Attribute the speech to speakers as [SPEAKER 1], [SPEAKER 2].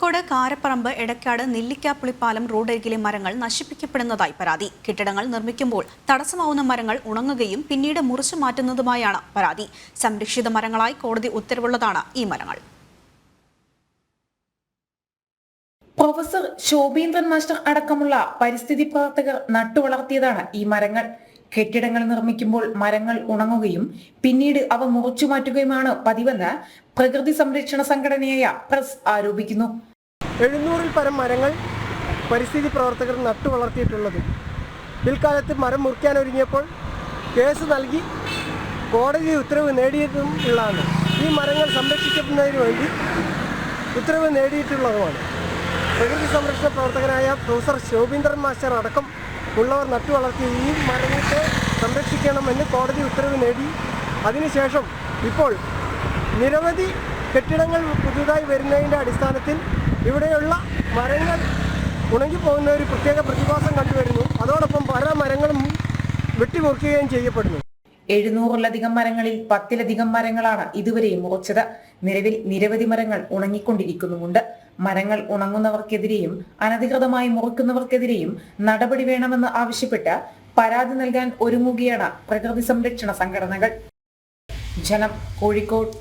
[SPEAKER 1] കോഴിക്കോട് കാരപ്പറമ്പ് എടക്കാട് നെല്ലിക്കാപ്പുളിപ്പാലം റോഡരികിലെ മരങ്ങൾ നശിപ്പിക്കപ്പെടുന്നതായി പരാതി. കെട്ടിടങ്ങൾ നിർമ്മിക്കുമ്പോൾ തടസ്സമാവുന്ന മരങ്ങൾ ഉണങ്ങുകയും പിന്നീട് മുറിച്ചു മാറ്റുന്നതുമായാണ് പരാതി. സംരക്ഷിത മരങ്ങളായി കോടതി ഉത്തരവുള്ളതാണ് ഈ മരങ്ങൾ.
[SPEAKER 2] പ്രൊഫസർ ശോഭീന്ദ്രൻ മാസ്റ്റർ അടക്കമുള്ള പരിസ്ഥിതി പ്രവർത്തകർ നട്ടുവളർത്തിയതാണ് ഈ മരങ്ങൾ. കെട്ടിടങ്ങൾ നിർമ്മിക്കുമ്പോൾ മരങ്ങൾ ഉണങ്ങുകയും പിന്നീട് അവ മുറിച്ചു മാറ്റുകയുമാണ് പതിവെന്ന് പ്രകൃതി സംരക്ഷണ സംഘടനയായ പ്രസ് ആരോപിക്കുന്നു.
[SPEAKER 3] എഴുന്നൂറിൽ പരം മരങ്ങൾ പരിസ്ഥിതി പ്രവർത്തകർ നട്ടു വളർത്തിയിട്ടുള്ളത് പിൽക്കാലത്ത് മരം മുറിക്കാൻ ഒരുങ്ങിയപ്പോൾ കേസ് നൽകി കോടതി ഉത്തരവ് നേടിയതും ഉള്ളതാണ്. ഈ മരങ്ങൾ സംരക്ഷിക്കുന്നതിന് വേണ്ടി ഉത്തരവ് നേടിയിട്ടുള്ളതുമാണ്. പ്രകൃതി സംരക്ഷണ പ്രവർത്തകനായ പ്രൊഫസർ ശോഭീന്ദ്രൻ മാസ്റ്റർ അടക്കം ഉള്ളവർ നട്ടു വളർത്തിയ ഈ മരങ്ങളെ സംരക്ഷിക്കണമെന്ന് കോടതി ഉത്തരവ് നേടി. അതിനുശേഷം ഇപ്പോൾ നിരവധി കെട്ടിടങ്ങൾ പുതുതായി വരുന്നതിന്റെ അടിസ്ഥാനത്തിൽ ഇവിടെയുള്ള മരങ്ങൾ ഉണങ്ങിപ്പോകുന്ന ഒരു പ്രത്യേക പ്രതിഭാസം കണ്ടുവരുന്നു. അതോടൊപ്പം പല മരങ്ങളും വെട്ടിമുറിക്കുകയും ചെയ്യപ്പെടുന്നു.
[SPEAKER 2] എഴുന്നൂറിലധികം മരങ്ങളിൽ പത്തിലധികം മരങ്ങളാണ് ഇതുവരെ മുറിച്ചത്. നിലവിൽ നിരവധി മരങ്ങൾ ഉണങ്ങിക്കൊണ്ടിരിക്കുന്നുമുണ്ട്. മരങ്ങൾ ഉണങ്ങുന്നവർക്കെതിരെയും അനധികൃതമായി മുറിക്കുന്നവർക്കെതിരെയും നടപടി വേണമെന്ന് ആവശ്യപ്പെട്ട് പരാതി നൽകാൻ ഒരുങ്ങുകയാണ് പ്രകൃതി സംരക്ഷണ സംഘടനകൾ. ജനം കോഴിക്കോട്